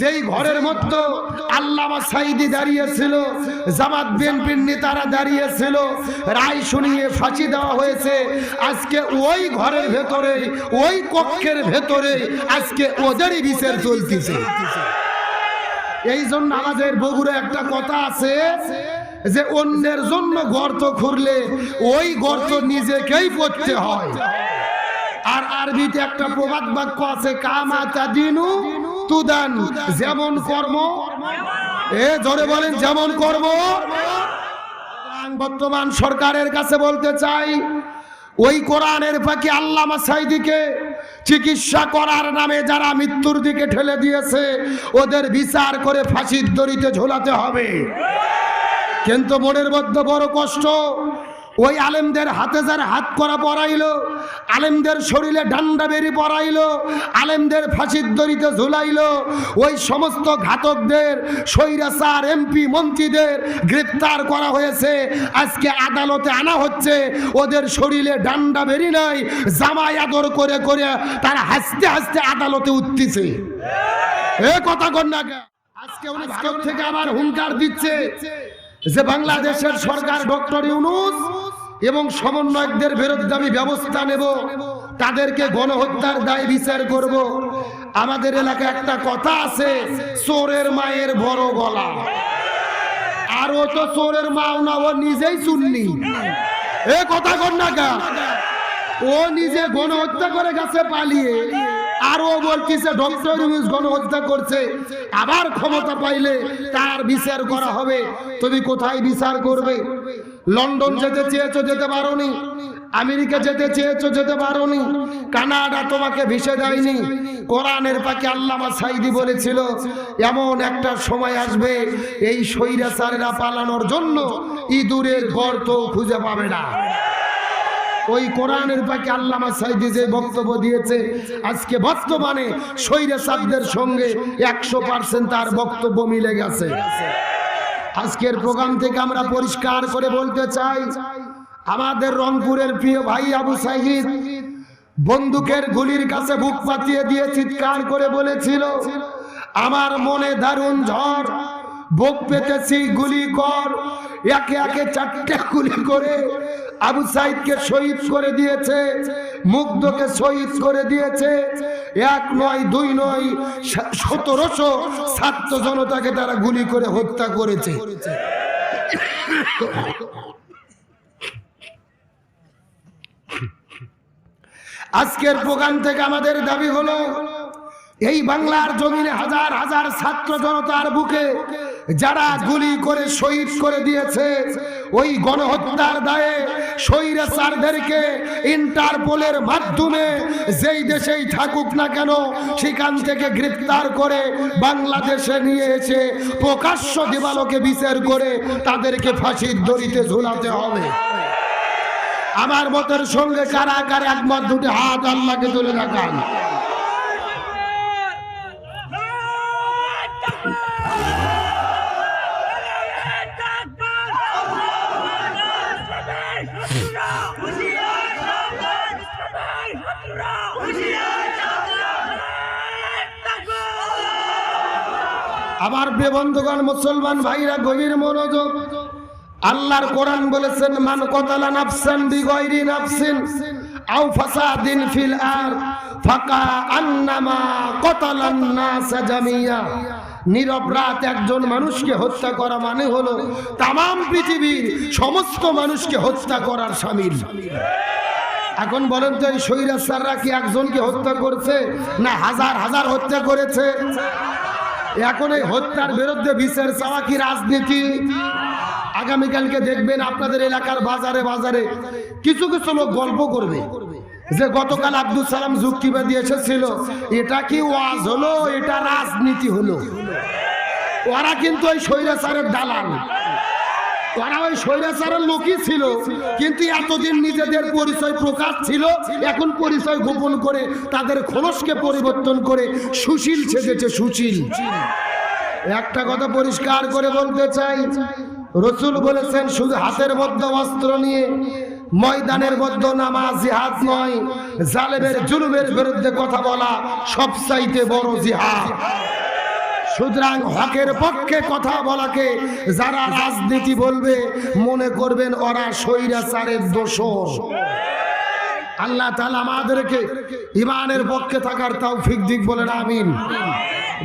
যেই ঘরের মধ্যে আল্লামা সাইদি দাঁড়িয়েছিল, জামাত বিএনপির নেতারা দাঁড়িয়েছিল, রায় শুনিয়ে ফাঁসি দেওয়া হয়েছে, আজকে ওই ঘরের ভেতরে, ওই কক্ষের ভেতরে আজকে ওদেরই বিচার চলতেছে। এই জন্য আমাদের বগুড়া একটা কথা আছে যে, অন্যের জন্য গর্ত খুঁড়লে ওই গর্ত নিজেকেই পড়তে হয়। আর আরবিতে একটা প্রবাদ বাক্য আছে কামা তাদিনু তুদান যেমন কর্ম, এ ধরে বলেন, যেমন কর্ম। বর্তমান সরকারের কাছে বলতে চাই, ওই কোরআনের পাখি আল্লামা সাইদিকে চিকিৎসা করার নামে যারা মৃত্যুর দিকে ঠেলে দিয়েছে, ওদের বিচার করে ফাঁসির দড়িতে ঝোলাতে হবে। কিন্তু মনের মধ্যে বড় কষ্ট ওই আলেমদের হাতে যার হাত করা পড়াইলো আলেমদের শরীরে ডান্ডা বেরি পড়াইলো আলেমদের ফাঁসির দড়িতে ঝুলাইলো, ওই সমস্ত ঘাতকদের, স্বৈরাচার, এমপি, মন্ত্রীদের গ্রেপ্তার করা হয়েছে। আজকে আদালতে আনা হচ্ছে, ওদের শরীরে ডান্ডা বেরি নাই, জামাই আদর করে করে তারা হাসতে হাসতে আদালতে উঠতেছে। এ কথা কন্যাকে আজকে উনি ভারত থেকে আবার হুঙ্কার দিচ্ছে। যে বাংলাদেশের সরকার ডক্টর ইউনুস এবং সমন্বয়কদের বিরুদ্ধে আমি ব্যবস্থা নেব, তাদেরকে গণহত্যার দায় বিচার করব। আমাদের এলাকায় একটা কথা আছে, চোরের মায়ের বড় গলা। আর ও তো চোরের মাও না, ও নিজেই চুননি এ কথা কর না ও নিজে গণহত্যা করে গেছে, পালিয়ে। আর ও বলতেছে, ডক্টর ইউনুস গণহত্যা করছে। আবার ক্ষমতা পাইলে তার বিচার করা হবে। তুমি কোথায় বিচার করবে? লন্ডন যেতে চেয়েছো যেতে পারোনি। আমেরিকা যেতে চেয়েছো যেতে পারোনি। কানাডা তোমাকে ভিসে দেয়নি। কোরআনের পাকে আল্লামা সাইদি বলেছিল, এমন একটা সময় আসবে, এই স্বৈরাচারেরা পালানোর জন্য ইঁদুরের গর্ত খুঁজে পাবে না। ওই কোরআনের পাকে আল্লামা সাইদি যে বক্তব্য দিয়েছে, আজকে বর্তমানে স্বৈরাচারদের সঙ্গে একশো পার্সেন্ট তার বক্তব্য মিলে গেছে। আজকের প্রোগ্রাম থেকে আমরা পরিষ্কার করে বলতে চাই, আমাদের রংপুরের প্রিয় ভাই আবু সাহিদ বন্দুকের গুলির কাছে বুক পাতিয়ে দিয়ে চিৎকার করে বলেছিল, আমার মনে দারুণ ঝড় বুক পেতেছি গুলি কর। একে একে চারটে গুলি করে আবু সাইদকে শহীদ করে দিয়েছে, মুগ্ধকে শহীদ করে দিয়েছে। এক নয়, দুই নয় সতেরোশো ছাত্র জনতাকে তারা গুলি করে হত্যা করেছে। আজকের প্রোগ্রাম থেকে আমাদের দাবি হলো, এই বাংলার জমিনে হাজার হাজার ছাত্র জনতার বুকে যারা গুলি করে শহীদ করে দিয়েছে, ওই গণহত্যার দায়ে স্বৈরাচারদেরকে ইন্টারপোলের মাধ্যমে যেই দেশেই থাকুক না কেন, সেখান থেকে গ্রেপ্তার করে বাংলাদেশে নিয়ে এসে প্রকাশ্য দিবালোকে বিচার করে তাদেরকে ফাঁসির দড়িতে ঝুলাতে হবে। আমার মতের সঙ্গে কারা কারা একমত দুটি হাত আল্লাহকে তুলে রাখান আমার প্রিয় বন্ধুগণ, মুসলমান ভাইরা, গভীর মনোযোগ। আল্লাহর কোরআন বলেছেন, মান কতালা নাফসান বিগয়রি নাফসিন আও ফাসাদিন ফিল আর, ফাকা আন্নামা কতালান নাস জামিয়া। নিরপরাধ একজন মানুষকে হত্যা করা মানে হলো তাম পৃথিবীর সমস্ত মানুষকে হত্যা করার সামিল। এখন বলেন তো, এই স্বৈরাচাররা কি একজনকে হত্যা করছে না হাজার হাজার হত্যা করেছে? এখন এই হত্যার বিরুদ্ধে বিচার চাওয়া কি রাজনীতি? আগামীকালকে দেখবেন আপনাদের এলাকার বাজারে বাজারে কিছু কিছু লোক গল্প করবে। যে গতকাল আব্দুল সালাম যুক্তিবাদী এসেছিল। এটা কি ওয়াজ হলো? এটা রাজনীতি হলো। ওরা কিন্তু ওই স্বৈরাচারের দালাল। ওরা ওই স্বৈরাচারের লোকই ছিল। কিন্তু এতদিন নিজেদের পরিচয় প্রকাশ ছিল। এখন পরিচয় গোপন করে তাদের খোলসকে পরিবর্তন করে সুশীল ছেড়েছে সুশীল। একটা কথা পরিষ্কার করে বলতে চাই। রসুল বলেছেন, শুধু হাতের মধ্যে অস্ত্র নিয়ে ময়দানের মধ্যে নামাজ জিহাদ নয়, জালেমের জুলুমের বিরুদ্ধে কথা বলা সবচাইতে বড় জিহাদ। সুতরাং হকের পক্ষে কথা বলাকে যারা রাজনীতি বলবে, মনে করবেন ওরা স্বৈরাচারের দোষর। আল্লাহ তাআলা আমাদেরকে ইমানের পক্ষে থাকার তাও ফিক দিক বলেন, আমিন।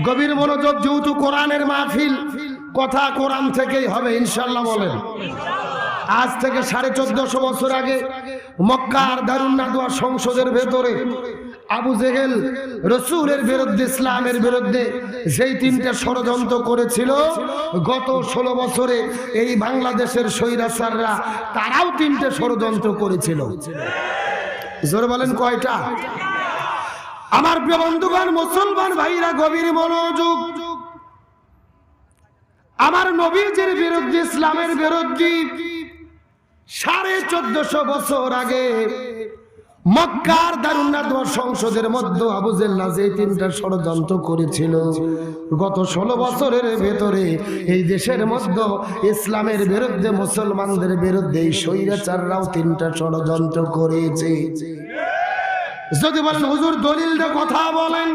গভীর মনোযোগ যেহেতু কোরআনের মাহফিল, কথা কোরআন থেকেই হবে ইনশাল্লাহ বলেন। আজ থেকে সাড়ে চোদ্দশো বছর আগে মক্কার দারুণ নাদুয়া সংসদের ভেতরে আবু জেহেল রসুলের বিরুদ্ধে, ইসলামের বিরুদ্ধে যেই তিনটা ষড়যন্ত্র করেছিল, গত ষোলো বছরে এই বাংলাদেশের স্বৈরাচাররা তারাও তিনটে ষড়যন্ত্র করেছিল। জোর বলেন কয়টা? আমার বন্ধুগণ, মুসলমান ভাইরা, গভীর মনোযোগ। আমার নবীজির বিরুদ্ধে, ইসলামের বিরুদ্ধে সাড়ে চোদ্দশো বছর আগে মক্কার দারুন্নাথ সংসদের মধ্যে আবু জেল্লা যে তিনটা ষড়যন্ত্র করেছিল, গত ষোলো বছরের ভেতরে এই দেশের মধ্যে ইসলামের বিরুদ্ধে, মুসলমানদের বিরুদ্ধে স্বৈরাচাররাও তিনটা ষড়যন্ত্র করেছে। যদি বলেন, হুজুর দলিল কথা বলেন।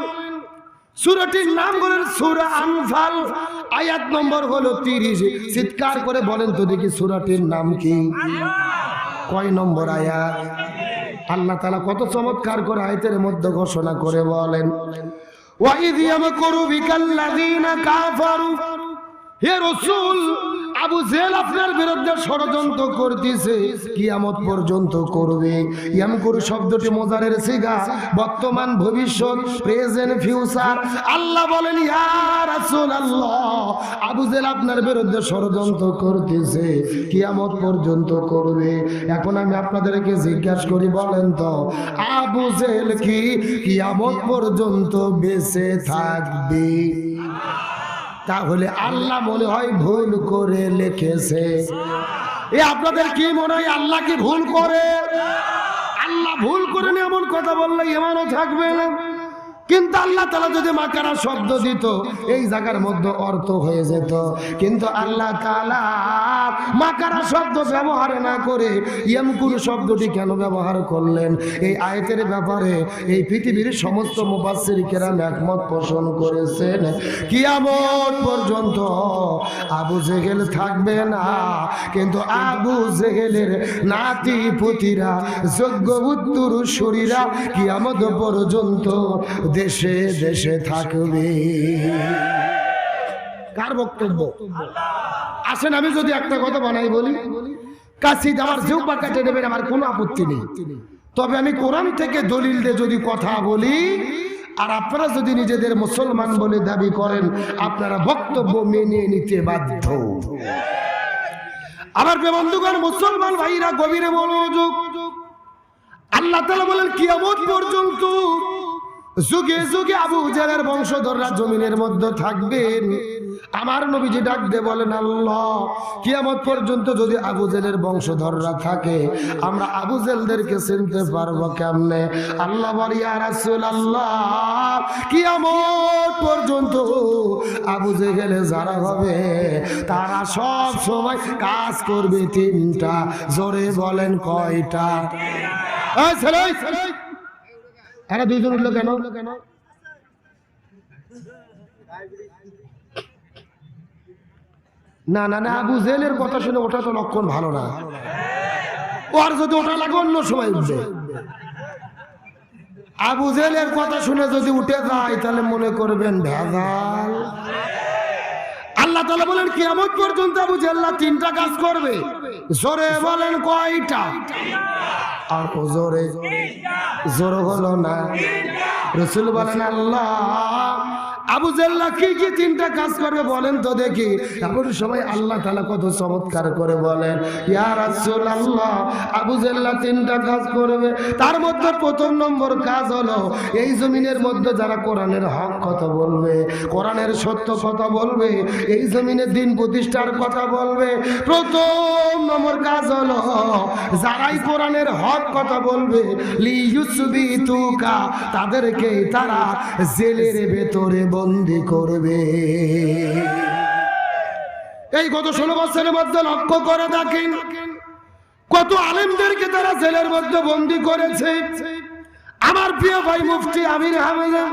সুরাটির নাম বলেন সুরা আনফাল, আয়াত নম্বর হলো তিরিশ। চিৎকার করে বলেন, তো দেখি সুরাটির নাম কি? কয় নম্বর আয়াত? আল্লাহ তালা কত চমৎকার করে আয়তের মধ্যে ঘোষণা করে বলেন ওয়াইদ ইয়ামকুরু বিকাল্লাযীনা কাফারু হে রসুল আবু জেল আপনার বিরুদ্ধে ষড়যন্ত্র করতেছে, কিয়ামত পর্যন্ত করবে। ইয়ামকুর শব্দটি মোজারের সিগা, বর্তমান ভবিষ্যৎ প্রেজেন্ট ফিউচার আল্লাহ বলেন আল্লাহ আবু জেল আপনার বিরুদ্ধে ষড়যন্ত্র করতেছে, কিয়ামত পর্যন্ত করবে। এখন আমি আপনাদেরকে জিজ্ঞাসা করি, বলেন তো, আবু জেল কি কিয়ামত পর্যন্ত বেঁচে থাকবে? তাহলে আল্লাহ মনে হয় ভুল করে লিখেছে। এ আপনাদের কি মনে হয় আল্লাহ কি ভুল করে? আল্লাহ ভুল করে এমন কথা বললে এমনও থাকবে না? কিন্তু আল্লাহ তালা যদি মাকারা শব্দ দিত, এই জায়গার মধ্যে অর্থ হয়ে যেত। কিন্তু আল্লাহ মাকারা শব্দ ব্যবহার না করে ইয়ামকুর শব্দটি কেন ব্যবহার করলেন? এই আয়তের ব্যাপারে এই পৃথিবীর সমস্ত মুবাসির কেরাম একমত পোষণ করেছেন। কিয়ামত পর্যন্ত আবু জেহেল থাকবে না। কিন্তু আবু জেহেলের নাতি পুতিরা যোগ্য উত্তর শরীরা কিয়ামত পর্যন্ত দেশে দেশে থাকবে। কার বক্তব্য? আসেন, আমি যদি একটা কথা বানাই বলি। কাশি আমার জিহ্বা কাটে নেবেন, আমার কোনো আপত্তি নেই। তবে আমি কোরআন থেকে দলিল দিয়ে যদি কথা বলি, আর আপনারা যদি নিজেদের মুসলমান বলে দাবি করেন, আপনারা বক্তব্য মেনে নিতে বাধ্য। আমার বন্ধুগণ মুসলমান ভাইরা, গভীরে মনোযোগ। আল্লাহ তালা বলেন, কিয়ামত পর্যন্ত যুগে যুগে আবু জেলের বংশধররা জমিনের মধ্যে থাকবেন। আমার নবীজি ডাক দে বলেন আল্লাহ কিয়ামত পর্যন্ত যদি আবু জেলের বংশধররা থাকে আমরা আবু জেলদেরকে চিনতে পারব কেমনে? আল্লাহ বলি আর রাসূল আল্লাহ কিয়ামত পর্যন্ত আবু জেহেলে যারা হবে তারা সব সময় কাজ করবে তিনটা। জোরে বলেন কয়টা? ছেলে, ছেলে। এরা দুইজন উঠল কেন? না না না, আবু জেলের কথা শুনে ওটা তো লক্ষণ ভালো না। ওর যদি ওটা লাগে অন্য সময় উঠবে। আবু জেলের কথা শুনে যদি উঠে যায়, তাহলে মনে করবেন ভেজাল। আল্লাহ তালা বলেন, কিয়ামত পর্যন্ত আবু জেল্লা তিনটা কাজ করবে। জোরে বলেন কয়টা? আর ও জোরে, জোর হলো না। রসুল বলেন, আল্লাহ আবু জেল্লা কি কি তিনটা কাজ করবে বলেন তো দেখি। এমন সবাই আল্লাহ তালা কত চমৎকার করে বলেন, ইয়া রাসূল আল্লাহ আবু জেল্লা তিনটা কাজ করবে। তার মধ্যে প্রথম নম্বর কাজ হলো, এই জমিনের মধ্যে যারা কোরআনের হক কথা বলবে, কোরআনের সত্য কথা বলবে, এই জমিনের দিন প্রতিষ্ঠার কথা বলবে। প্রথম নম্বর কাজ হলো, যারাই কোরআনের হক কথা বলবে লি ইউসবি তুকা তাদেরকে তারা জেলের ভেতরে বন্দি করবে। এই গত ষোলো বছরের মধ্যে লক্ষ্য করে দেখেন, কত আলেমদেরকে তারা জেলের মধ্যে বন্দি করেছে। আমার প্রিয় ভাই মুফতি আমির হামেদা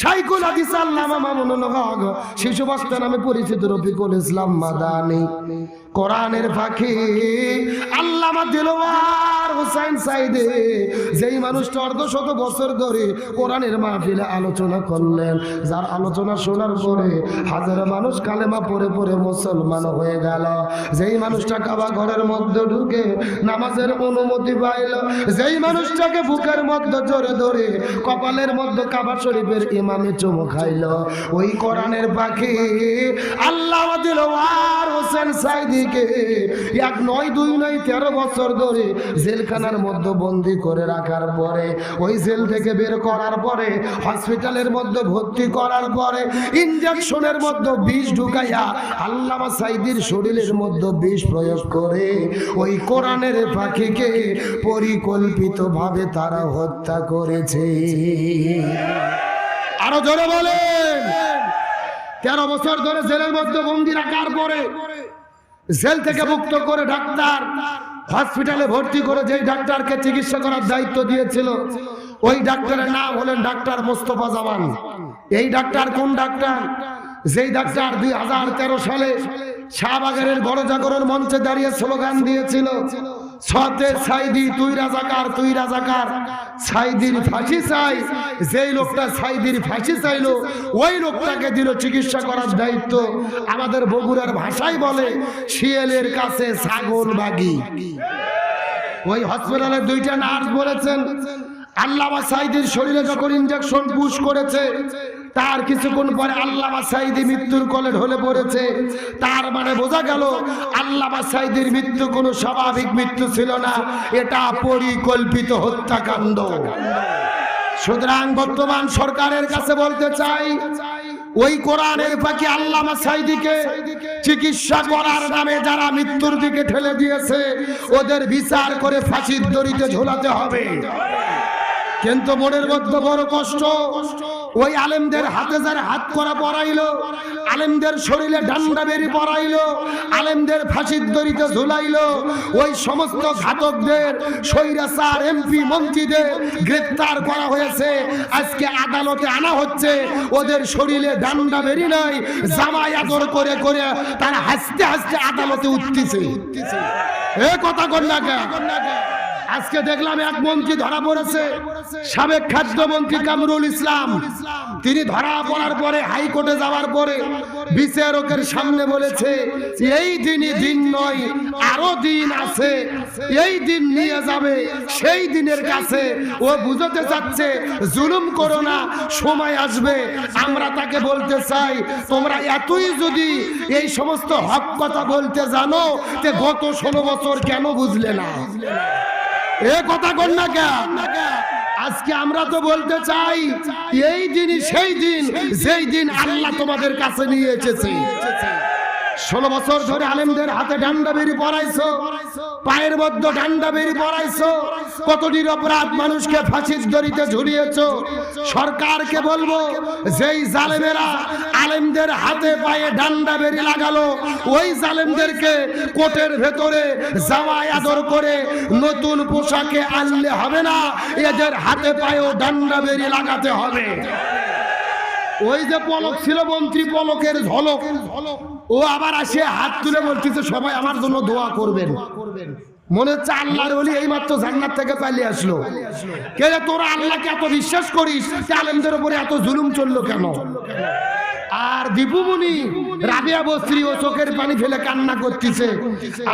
সাইকুল হাদিস আল্লামা মামুনুল হক, শিশু বস্তা নামে পরিচিত রফিকুল ইসলাম মাদানি। কোরআনের পাখি। আল্লামা দিলওয়ার হোসাইন সাইদে, যেই মানুষটা অর্ধ শত বছর ধরে কোরআনের মাহফিলে আলোচনা করলেন, যার আলোচনা শোনার পরে হাজার মানুষ কালেমা পড়ে পড়ে মুসলমান হয়ে গেল। যেই মানুষটা কাবা ঘরের মধ্যে ঢুকে নামাজের অনুমতি পাইল, যেই মানুষটাকে বুকের মধ্যে জোরে ধরে কপালের মধ্যে কাবা শরীফের ইমামে চুমু খাইল। ওই কোরআনের পাখি আল্লাহ দিল আর হোসেন সাইদিকে এক নয়, দুই নয়, তেরো বছর ধরে জেলখানার মধ্যে বন্দি করে রাখার পরে, ওই জেল থেকে বের করার পরে, হসপিটালের মধ্যে ভর্তি করার পরে ইঞ্জেকশনের মধ্যে বিষ ঢুকাইয়া আল্লামা সাইদির শরীরের মধ্যে বিষ প্রয়োগ করে, ওই কোরআনের পাখিকে পরিকল্পিতভাবে তারা হত্যা করেছে। আরও জোরে বলেন। তেরো বছর ধরে জেলের মধ্যে বন্দি রাখার পরে জেল থেকে মুক্ত করে ডাক্তার। হসপিটালে ভর্তি করে যেই ডাক্তারকে চিকিৎসা করার দায়িত্ব দিয়েছিল ওই ডাক্তারের নাম হলেন ডাক্তার মোস্তফা জামান। এই ডাক্তার কোন ডাক্তার? যেই ডাক্তার দুই হাজার তেরো সালে শাহবাগের বড় জাগরণ মঞ্চে দাঁড়িয়ে স্লোগান দিয়েছিল সতে সাইদি, তুই রাজাকার তুই রাজাকার। সাইদির ফাঁসি চাই, যেই লোকটা সাইদির ফাঁসি চাইলো, ওই লোকটাকে দিল চিকিৎসা করার দায়িত্ব। আমাদের বগুড়ার ভাষায় বলে, শিয়ালের কাছে ছাগল বাগি। ওই হসপিটালে দুইটা নার্স বলেছেন আল্লামা সাইদির শরীরে যখন ইঞ্জেকশন পুশ করেছে, তার কিছুক্ষণ পরে আল্লামা সাইদি মৃত্যুর কোলে ঢলে পড়েছে। তার মানে বোঝা গেল, আল্লামা সাইদির মৃত্যু কোনো স্বাভাবিক মৃত্যু ছিল না, এটা পরিকল্পিত হত্যাকাণ্ড। সুতরাং বর্তমান সরকারের কাছে বলতে চাই, ওই কোরআনের পাখি আল্লামা সাইদিকে চিকিৎসা করার নামে যারা মৃত্যুর দিকে ঠেলে দিয়েছে, ওদের বিচার করে ফাঁসির দড়িতে ঝোলাতে হবে। কিন্তু মনের মধ্যে বড় কষ্ট। ওই আলেমদের হাতে যারা হাত করা পরাইলো, আলেমদের শরীরে ডান্ডা বেরি পরাইলো, আলেমদের ফাঁসির দড়িতে ঝুলাইলো, ওই সমস্ত ঘাতকদের, স্বৈরাচার, এমপি, মন্ত্রীদের গ্রেপ্তার করা হয়েছে। আজকে আদালতে আনা হচ্ছে, ওদের শরীরে ডান্ডা বেরি নাই, জামাই আদর করে করে তারা হাসতে হাসতে আদালতে উঠতেছে। এ কথা কন্যা আজকে দেখলাম এক মন্ত্রী ধরা পড়েছে, সাবেক খাদ্যমন্ত্রী কামরুল ইসলাম। তিনি ধরা পড়ার পরে হাইকোর্টে যাওয়ার পরে বিচারকের সামনে বলেছে, এই দিনই দিন নয়, আরও দিন আছে, এই দিন নিয়ে যাবে, সেই দিনের কাছে ও বুঝতে চাচ্ছে, জুলুম করো না, সময় আসবে। আমরা তাকে বলতে চাই, তোমরা এতই যদি এই সমস্ত হক কথা বলতে জানো, তে গত ষোলো বছর কেন বুঝলে না? এ কথা কর না কেন? আজকে আমরা তো বলতে চাই, এই দিনই সেই দিন, যেই দিন আল্লাহ তোমাদের কাছে নিয়ে এসেছে। ষোলো বছর ধরে আলেমদের হাতে ডান্ডা বেরি পড়াইছো পায়ের মধ্যে ডান্ডা বেরি পড়াইছো কতটি অপরাধ মানুষকে ফাঁসির দড়িতে ঝুলিয়েছো সরকারকে বলব যেই জালেমেরা আলেমদের হাতে পায়ে ডান্ডা বেরি লাগালো ওই জালেমদেরকে কোটের ভেতরে জামাই আদর করে নতুন পোশাকে আনলে হবে না এদের হাতে পায়েও ডান্ডা বেরি লাগাতে হবে। ওই যে পলক ছিল মন্ত্রী পলকের ঝলক ঝলক ও আবার আসে, হাত তুলে বলতেছে, সবাই আমার জন্য দোয়া করবেন। মনে হচ্ছে আল্লাহর বলি এই মাত্র জান্নাত থেকে পালিয়ে আসলো। কে তোর আল্লাহকে এত বিশ্বাস করিস আলেমদের উপরে এত জুলুম চলল কেন? আর দীপুমণি রাবিয়া বস্ত্রী ও চোখের পানি ফেলে কান্না করতেছে।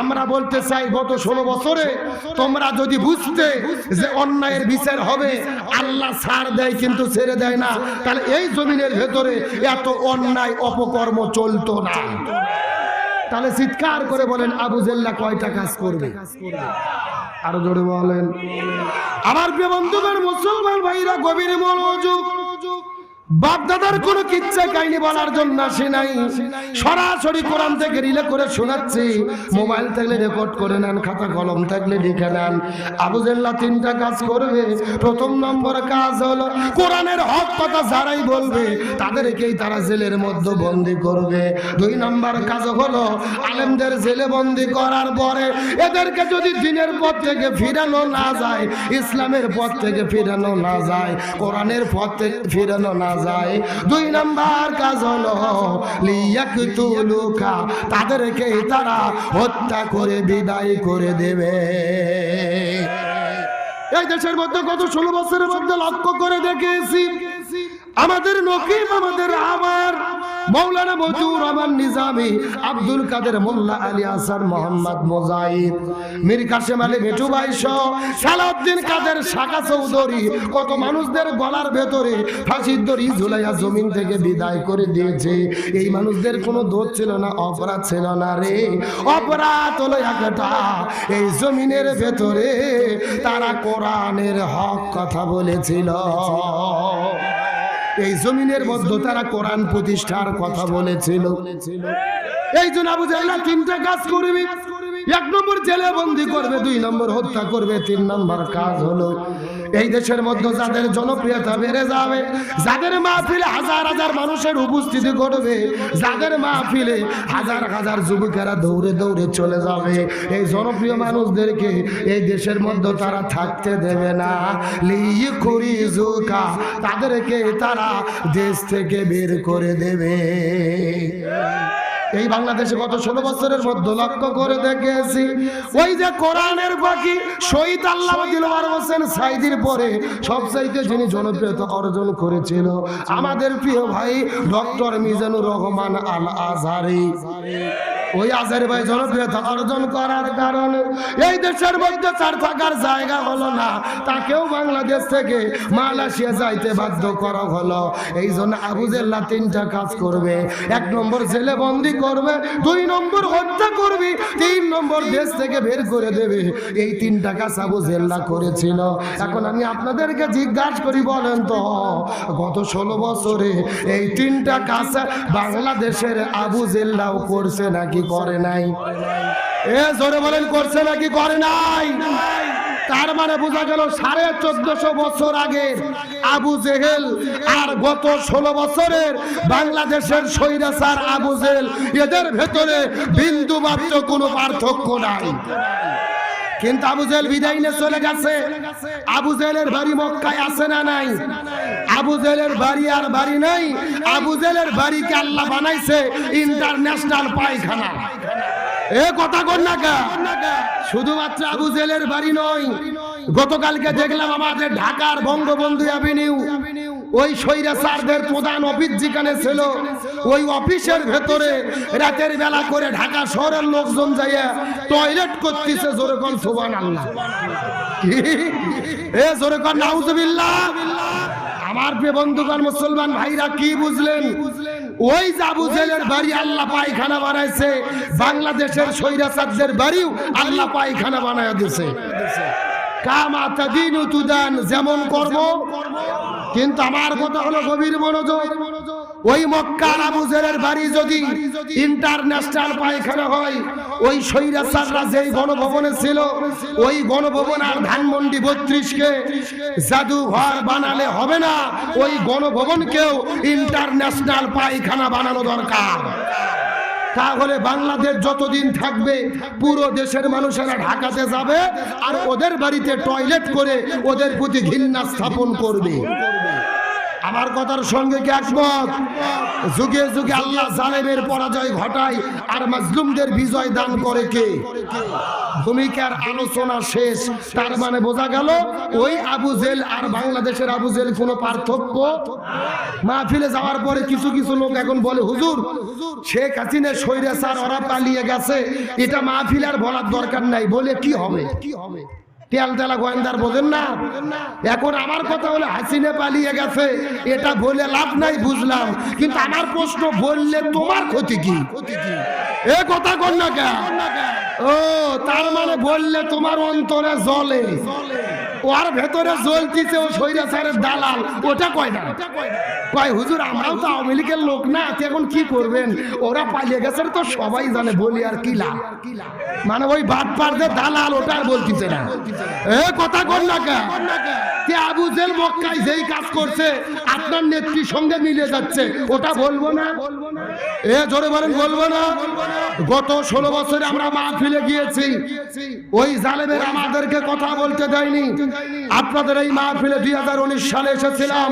আমরা বলতে চাই, গত ষোলো বছরে তোমরা যদি বুঝতে যে অন্যায়ের বিচার হবে, আল্লাহ ছাড় দেয় কিন্তু ছেড়ে দেয় না। তাহলে এই জমিনের ভেতরে এত অন্যায় অপকর্ম চলতো না। তাহলে চিৎকার করে বলেন, আবু জেল্লা কয়টা কাজ করবে? আরও জোরে বলেন। আমার বন্ধুগণ, মুসলমান ভাইরা, গভীর মনোযোগ বাপ দাদার কোন কিচ্ছা কাহিনী বলার জন্য আসে নাই। সরাসরি কোরআন থেকে রিলে করে শোনাচ্ছি। মোবাইল থাকলে রেকর্ড করে নেন খাতা কলম থাকলে লিখে নেন। আবুজেল্লা তিনটা কাজ করবে। প্রথম নম্বর কাজ হলো কোরআনের হক কথা যারাই বলবে তাদেরকেই তারা জেলের মধ্যে বন্দি করবে। দুই নম্বর কাজ হলো আলেমদের জেলে বন্দি করার পরে এদেরকে যদি দিনের পথ থেকে ফিরানো না যায় ইসলামের পথ থেকে ফিরানো না যায় কোরআনের পথ থেকে ফিরানো না যায় দুই নাম্বার কাজ হলো লিয়াকতুলুকা তাদেরকে তারা হত্যা করে, বিদায় করে দেবে। এই দেশের মধ্যে গত ষোলো বছরের মধ্যে লক্ষ্য করে দেখেছি, আমাদের নকিব, আমাদের আমার মৌলানা মজুর রহমান নিজামি, আব্দুল কাদের মোল্লা আলী হাসান মোহাম্মদ মোজাহিদ, মীর কাসেম আলী মেটু বাইশ সালাউদ্দিন কাদের শাখা চৌধুরী, কত মানুষদের গলার ভেতরে ফাঁসির দড়ি ঝুলাইয়া জমিন থেকে বিদায় করে দিয়েছে। এই মানুষদের কোনো দোষ ছিল না, অপরাধ ছিল না রে। অপরাধ হলো একটা, এই জমিনের ভেতরে তারা কোরআনের হক কথা বলেছিল। এই জমিনের মধ্যে তারা কোরআন প্রতিষ্ঠার কথা বলেছিল। এই জন্য আবু জাহেলা তিনটা কাজ করবে। এক নম্বর জেলে বন্দি করবে, দুই নম্বর হত্যা করবে, তিন নম্বর কাজ হলো এই দেশের মধ্যে যাদের জনপ্রিয়তা বেড়ে যাবে, যাদের মাহফিলে হাজার হাজার মানুষের উপস্থিতি ঘটবে, যাদের মাহফিলে হাজার হাজার যুবকেরা দৌড়ে দৌড়ে চলে যাবে, এই জনপ্রিয় মানুষদেরকে এই দেশের মধ্যে তারা থাকতে দেবে না। লিয়ে করি জুকা, তাদেরকে তারা দেশ থেকে বের করে দেবে। এই বাংলাদেশে গত ষোলো বছরের মধ্যে লক্ষ্য করে দেখেছি, ওই যে কোরআনের বাকি শহীদ আল্লাহ হোসেন সাইদির পরে সবচাইতে যিনি জনপ্রিয়তা অর্জন করেছিল আমাদের প্রিয় ভাই ডক্টর মিজানুর রহমান আল আজহারি ওই আজহারি ভাই জনপ্রিয়তা অর্জন করার কারণে। এই দেশের মধ্যে তার থাকার জায়গা হলো না। তাকেও বাংলাদেশ থেকে মালয়েশিয়া যাইতে বাধ্য করা হলো। এই জন্য আবুজেল্লা তিনটা কাজ করবে। এক নম্বর জেলে বন্দি করবে, দুই নম্বর হত্যা করবে, তিন নম্বর দেশ থেকে বের করে দেবে। এই তিনটা কাজ আবু জেল্লা করেছিল। এখন আমি আপনাদেরকে জিজ্ঞাসা করি, বলেন তো, গত ষোলো বছরে এই তিনটা কাজ বাংলাদেশের আবু জেল্লাও করছে নাকি করে নাই। এ জোরে বলেন, করছে নাকি? করে নাই। তার মানে বোঝা গেল সাড়ে চোদ্দশো বছর আগে আবু জেহেল আর গত ষোলো বছরের বাংলাদেশের সৈরাসার আবু জেহেল, এদের ভেতরে বিন্দু মাত্র কোনো পার্থক্য নাই। কিন্তু আবু জেহেল বিদায় নিয়ে চলে গেছে। আবু জেহেলের বাড়ি মক্কায় আছে না নাই? আবু জেহেলের বাড়ি আর বাড়ি নাই। আবু জেহেলের বাড়িকে আল্লাহ বানাইছে ইন্টারন্যাশনাল পায়খানা। এ কথা কর না কা? শুধুমাত্র আবু জেলের বাড়ি নয় গতকালকে দেখলাম আমাদের ঢাকার বঙ্গবন্ধু অ্যাভিনিউ। ওই স্বৈরাচারদের প্রধান অফিস যেখানে ছিল, ওই অফিসের ভেতরে রাতের বেলা করে ঢাকা শহরের লোকজন যাইয়া টয়লেট করতেছে জোরে কোন সোবান আল্লাহ এ জোরে কোন, নাউজুবিল্লাহ। আমার বন্ধুগণ, মুসলমান ভাইরা, কি বুঝলেন? ওই জাবু জেলের বাড়ি আল্লাহ পায়খানা বানাইছে, বাংলাদেশের স্বৈরাচারদের বাড়িও আল্লাহ পায়খানা বানায় দিছে। কামা তুদান, যেমন কর্ম কিন্তু আমার কথা হলো গভীর মনোযোগ। ওই মক্কার আবু জেলের বাড়ি যদি ইন্টারন্যাশনাল পায়খানা হয়, ওই স্বৈরাচাররা যেই গণভবনে ছিল, ওই গণভবন আর ধানমন্ডি বত্রিশকে জাদুঘর বানালে হবে না। ওই গণভবনকেও ইন্টারন্যাশনাল পায়খানা বানানো দরকার। তাহলে বাংলাদেশ যতদিন থাকবে, পুরো দেশের মানুষেরা ঢাকাতে যাবে আর ওদের বাড়িতে টয়লেট করে ওদের প্রতি ঘৃণা স্থাপন করবে। আমার কথার সঙ্গে কি একমত? যুগে যুগে আল্লাহ জালেমের পরাজয় ঘটায় আর মাজলুমদের বিজয় দান করে কে? ভূমিকার আলোচনা শেষ। তার মানে বোঝা গেল, ওই আবু জেল আর বাংলাদেশের আবু জেল কোনো পার্থক্য মাহফিলে যাওয়ার পরে কিছু কিছু লোক এখন বলে, হুজুর, শেখ হাসিনা সৈরা স্যার ওরা পালিয়ে গেছে। এটা মাহফিল আর বলার দরকার নাই। বলে কি হবে কি হবে? তেল তেলা গোয়েন্দার বোঝেন না? এখন আমার কথা হলো হাসিনে পালিয়ে গেছে। এটা বলে লাভ নাই, বুঝলাম। কিন্তু আমার প্রশ্ন, বললে তোমার ক্ষতি কি? এ কথা কন্যা কেন? ও, তার মানে বললে তোমার অন্তরে জলে। ওর ভেতরে জ্বলতিছে ও স্বৈরাচারের দালাল। ওটা কয় না? কয়, হুজুর, আমরাও তো আওয়ামী লীগের লোক না এখন কি করবেন? ওরা পালিয়ে গেছে তো সবাই জানে, বলি আর কি লাভ। মানে ওই বাদ পারদের দালাল, ওটা আর বলতিছে না। এ, কথা কর না কে? কে আবু জেল মক্কায় যেই কাজ করছে, আপনার নেত্রীর সঙ্গে মিলে যাচ্ছে, ওটা বলব না? এ, জোরে বলেন, বলব না? গত ষোলো বছরে আমরা মাহফিলে গিয়েছি, ওই জালেমের আমাদেরকে কথা বলতে দেয়নি। আপনাদের এই মাহফিলে দুই হাজার উনিশ সালে এসেছিলাম।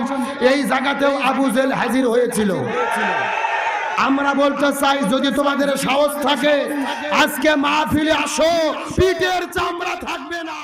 এই জায়গাতেও আবু জেল হাজির হয়েছিল। আমরা বলতে চাই, যদি তোমাদের সাহস থাকে, আজকে মাহফিলে আসো, পিঠের চামড়া থাকবে না।